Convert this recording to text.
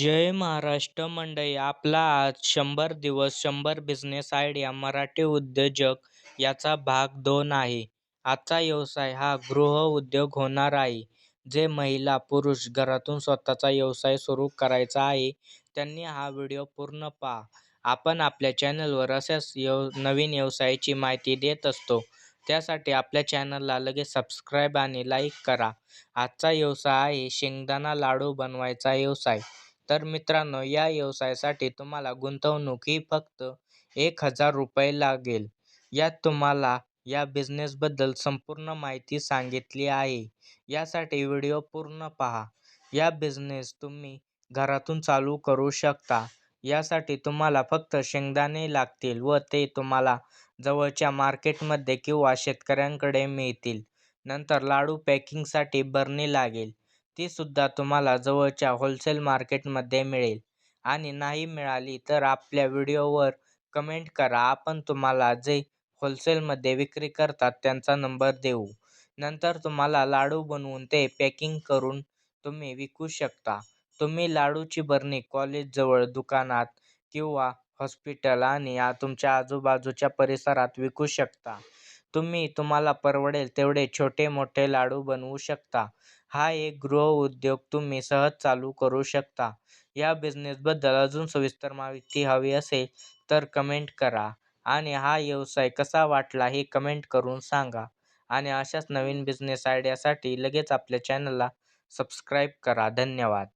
जय महाराष्ट्र मंडळी आपला आज शंभर दिवस शंभर बिझनेस आयडिया मराठी उद्योजक याचा भाग दोन आहे. आजचा व्यवसाय हा गृहउद्योग होणार आहे. जे महिला पुरुष घरातून स्वतःचा व्यवसाय सुरू करायचा आहे त्यांनी हा व्हिडिओ पूर्ण पहा. आपण आपल्या चॅनलवर अशाच यव नवीन व्यवसायाची माहिती देत असतो. त्यासाठी आपल्या चॅनलला लगेच सबस्क्राईब आणि लाईक करा. आजचा व्यवसाय आहे शेंगदाणा लाडू बनवायचा व्यवसाय. तर मित्रांनो या व्यवसायासाठी तुम्हाला गुंतवणूक ही फक्त एक हजार रुपये लागेल. यात तुम्हाला या बिझनेसबद्दल संपूर्ण माहिती सांगितली आहे. यासाठी व्हिडिओ पूर्ण पहा. या बिझनेस तुम्ही घरातून चालू करू शकता. यासाठी तुम्हाला फक्त शेंगदाणे लागतील व ते तुम्हाला जवळच्या मार्केटमध्ये किंवा शेतकऱ्यांकडे मिळतील. नंतर लाडू पॅकिंगसाठी बरणी लागेल. ती सुद्धा तुम्हाला जवळच्या होलसेल मार्केटमध्ये मिळेल. आणि नाही मिळाली तर आपल्या व्हिडिओवर कमेंट करा. आपण तुम्हाला जे होलसेलमध्ये विक्री करतात त्यांचा नंबर देऊ. नंतर तुम्हाला लाडू बनवून ते पॅकिंग करून तुम्ही विकू शकता. तुम्ही लाडूची बरणी कॉलेजजवळ दुकानात किंवा हॉस्पिटल आणि तुमच्या आजूबाजूच्या परिसरात विकू शकता. तुम्ही तुम्हाला परवडेल तेवढे छोटे मोठे लाडू बनवू शकता. हा एक गृहउद्योग तुम्ही सहज चालू करू शकता. या बिझनेसबद्दल अजून सविस्तर माहिती हवी असेल तर कमेंट करा आणि हा व्यवसाय कसा वाटला हे कमेंट करून सांगा. आणि अशाच नवीन बिझनेस आयडियासाठी लगेच आपल्या चॅनलला सबस्क्राईब करा. धन्यवाद.